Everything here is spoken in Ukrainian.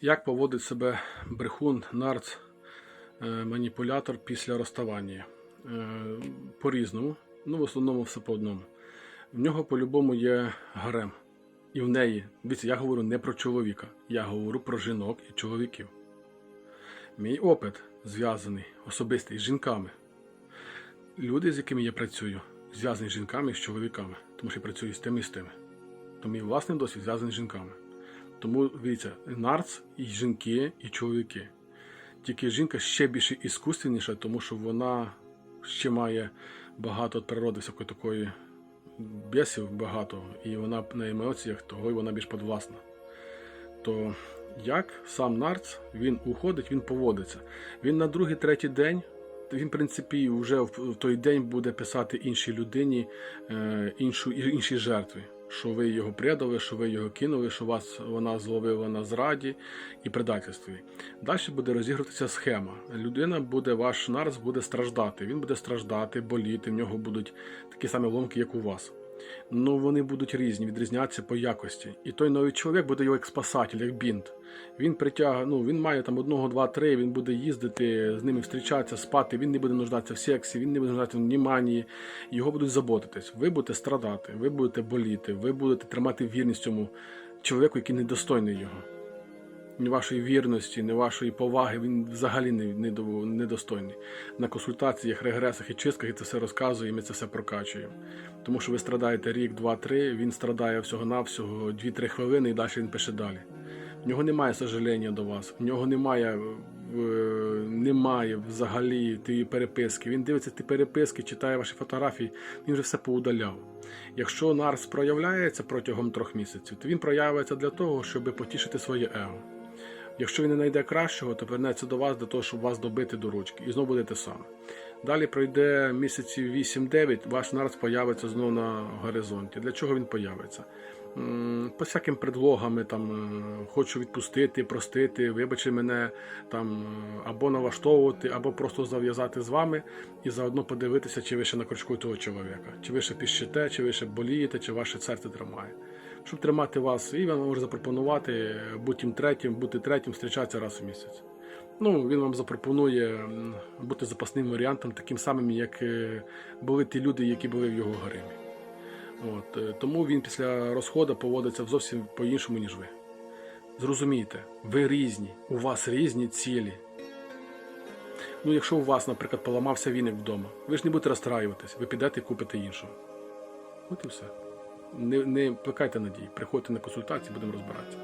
Як поводить себе брехун, нарц, е, маніпулятор після розставання? Е, По-різному. Ну, в основному все по одному. В нього по-любому є гарем. І в неї, дивіться, я говорю не про чоловіка, я говорю про жінок і чоловіків. Мій опит зв'язаний особистий з жінками. Люди, з якими я працюю, зв'язані з жінками і з чоловіками, тому що я працюю з тими і з тими. То мій власний досвід зв'язаний з жінками. Тому дивіться, нарц і жінки, і чоловіки. Тільки жінка ще більше іскусственніша, тому що вона ще має багато від природи всякої такої бісів багато, і вона на емоціях, того й вона більш подвласна. То як сам нарц, він уходить, він поводиться. Він на другий, третій день, він, в принципі, вже в в той день буде писати іншій людині е, іншу, іншій жертві, що ви його предали, що ви його кинули, що вас вона зловила на зраді і предательстві. Далі буде розігруватися схема. Людина буде, ваш нарз буде страждати. Він буде страждати, боліти, в нього будуть такі самі ломки, як у вас. Ну вони будуть різні, відрізнятися по якості. І той новий чоловік буде його як спасатель, як бінт. Він притяг... ну він має там одного, два, три, він буде їздити, з ними зустрічатися, спати, він не буде нуждатися в сексі, він не буде нуждатися в вніманні, його будуть заботитись. Ви будете страдати, ви будете боліти, ви будете тримати вірність цьому чоловіку, який недостойний його. Вашої вірності, ні вашої поваги, він взагалі не, не, до- недостойний. На консультаціях, регресах і чистках і це все розказує, і ми це все прокачуємо. Тому що ви страдаєте рік, два, три, він страдає всього-навсього 2-3 хвилини і далі він пише далі. В нього немає сожаління до вас, в нього немає, е, немає взагалі тієї переписки. Він дивиться ті переписки, читає ваші фотографії, він вже все поудаляв. Якщо нарс проявляється протягом трьох місяців, то він проявиться для того, щоб потішити своє его. Якщо він не знайде кращого, то вернеться до вас для того, щоб вас добити до ручки. І знову буде те саме. Далі пройде місяців 8-9, ваш нарц появиться знову на горизонті. Для чого він появиться? По всяким предлогами, там е, хочу відпустити, простити, вибачи мене там е, або налаштовувати, або просто зав'язати з вами і заодно подивитися, чи ви ще на крючку того чоловіка, чи ви ще піщите, чи ви ще болієте, чи ваше серце тримає. Щоб тримати вас, і він вам може запропонувати бути третім, бути третім, зустрічатися раз у місяць. Ну, він вам запропонує бути запасним варіантом, таким самим, як е, були ті люди, які були в його гаремі. От, е, тому він після розходу поводиться зовсім по-іншому, ніж ви. Зрозумійте, ви різні, у вас різні цілі. Ну, якщо у вас, наприклад, поламався віник вдома, ви ж не будете розстраюватись, ви підете і купите іншого. От і все. Не, не плекайте надій, приходьте на консультації, будемо розбиратися.